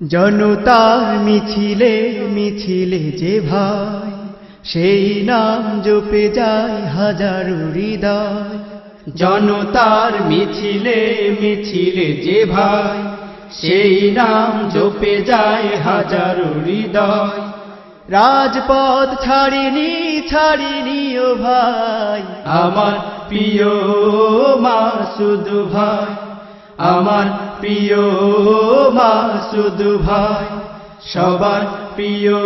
জনতার মিছিলে মিছিলে যে ভাই, সেই নাম জপে যায় হাজারো হৃদয়। জনতার মিছিলে মিছিলে যে ভাই, সেই নাম জপে যায় হাজারো হৃদয়। রাজপথ ছাড়িনি ছাড়িনি ও ভাই, আমার প্রিয় মাসুদ ভাই। আমার প্রিয় মাসুদ ভাই। সবার প্রিয়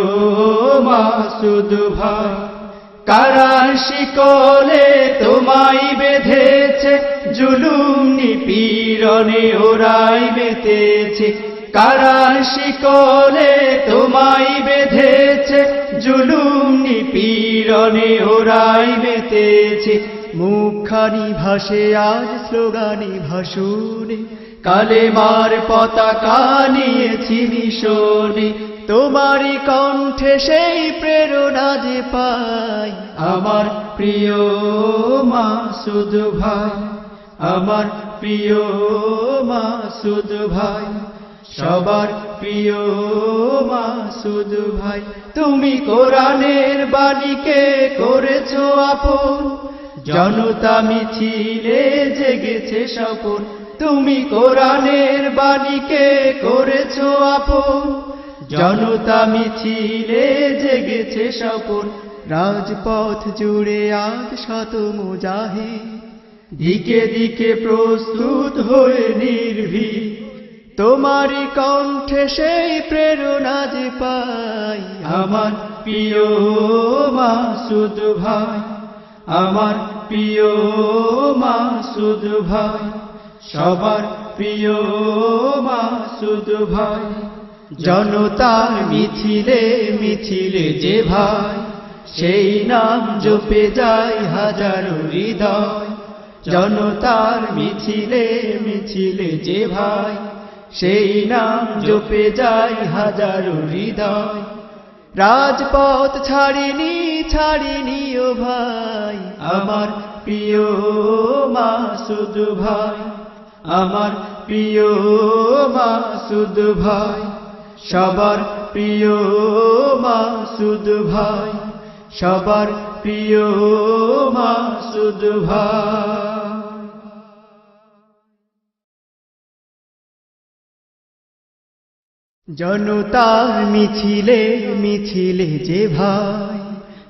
মাসুদ ভাই। কারার শিকলে তোমায় বেঁধেছে, জুলুম নিপীড়নে ওরাই বেঁধেছে কারার শিকলে তোমায় বেঁধেছে, জুলুম নিপীড়নে ওরাই বেঁধেছে মুখখানি ভাসে, আজ স্লোগানি ভাসুনে। কালেমার পতাকা নিয়েছি মিশনে। তোমারই কণ্ঠে সেই প্রেরণা যে পাই। আমার প্রিয় মাসুদ ভাই, আমার প্রিয় মাসুদ ভাই, সবার প্রিয় মাসুদ ভাই। তুমি কোরআনের বাণীকে করেছ আপন। জনতা মিছিলে জেগেছে স্বপন। তুমি কোরআনের বাণীকে করেছ আপন। জনতা মিছিলে জেগেছে স্বপন। রাজপথ জুড়ে আজ শত মুজাহি দিকে দিকে প্রস্তুত হয়ে নির্ভীক। তোমারই কণ্ঠে সেই প্রেরণা যে পাই। আমার প্রিয় মাসুদ ভাই আমার প্রিয় মাসুদ ভাই, সবার প্রিয় মাসুদ ভাই, জনতার মিছিলে মিছিলে যে ভাই, সেই নাম জপে যায় হাজারো হৃদয়, জনতার মিছিলে মিছিলে যে ভাই, সেই নাম জপে যায় হাজারো হৃদয়। রাজপথ ছাড়িনি ছাড়িনি ও ভাই। আমার প্রিয় মাসুদ ভাই। আমার প্রিয় মাসুদ ভাই। সবার প্রিয় মাসুদ ভাই। সবার প্রিয় মাসুদ ভাই। জনতার মিছিলে মিছিলে যে ভাই,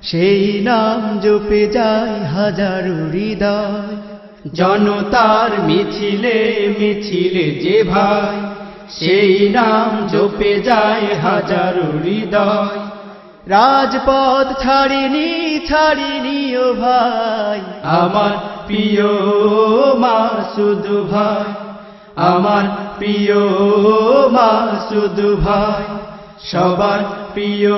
সেই নাম জপে যায় হাজারো হৃদয়। জনতার মিছিলে মিছিলে যে ভাই, সেই নাম জপে যায় হাজারো হৃদয়। রাজপথ ছাড়িনি ছাড়িনি ও ভাই, আমার প্রিয় মাসুদ ভাই। আমার প্রিয় মাসুদ ভাই। সবার প্রিয়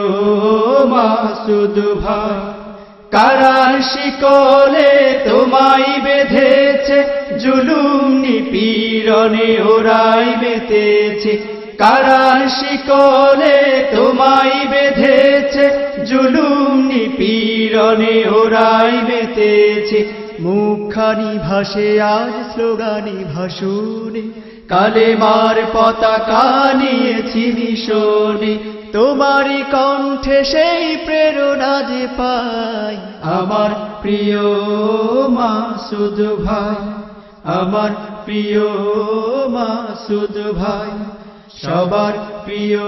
মাসুদ ভাই। কারার শিকলে তোমায় বেঁধেছে, জুলুম নিপীড়নে ওরাই বেঁধেছে কারার শিকলে তোমায় বেঁধেছে, জুলুম নিপীড়নে ওরাই বেঁধেছে মুখখানি ভাসে, আজ স্লোগানি ভাসুনে কালেমার পতাকা নিয়েছি মিশনে। তোমারই কণ্ঠে সেই প্রেরণা যে পাই, আমার প্রিয় মাসুদ ভাই, আমার প্রিয় মাসুদ ভাই, সবার প্রিয়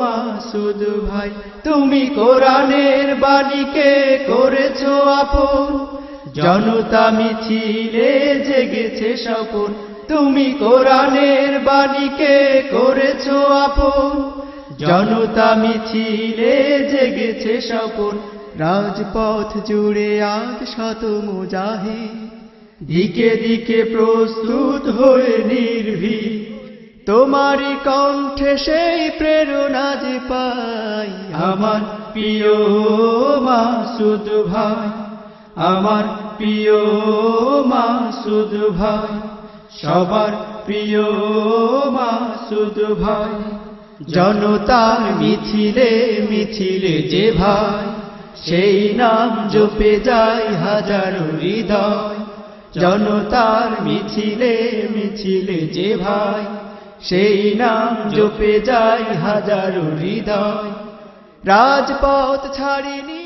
মাসুদ ভাই। তুমি কোরআনের বাণীকে করেছ আপন জনতা মিছিলে জেগেছে স্বপন। তুমি কোরআনের বাণীকে করেছ আপন? জনতা মিছিলে জেগেছে স্বপন। রাজপথ জুড়ে আজ শত মুজাহি দিকে দিকে প্রস্তুত হয়ে নির্ভীক। তোমারই কণ্ঠে সেই প্রেরণা যে পাই। আমার প্রিয় মাসুদ ভাই আমার প্রিয় মাসুদ ভাই, সবার প্রিয় মাসুদ ভাই, জনতার মিছিলে মিছিলে যে ভাই, সেই নাম জপে যায় হাজারো হৃদয়, জনতার মিছিলে মিছিলে যে ভাই, সেই নাম জপে যায় হাজারো হৃদয়, রাজপথ ছাড়িনি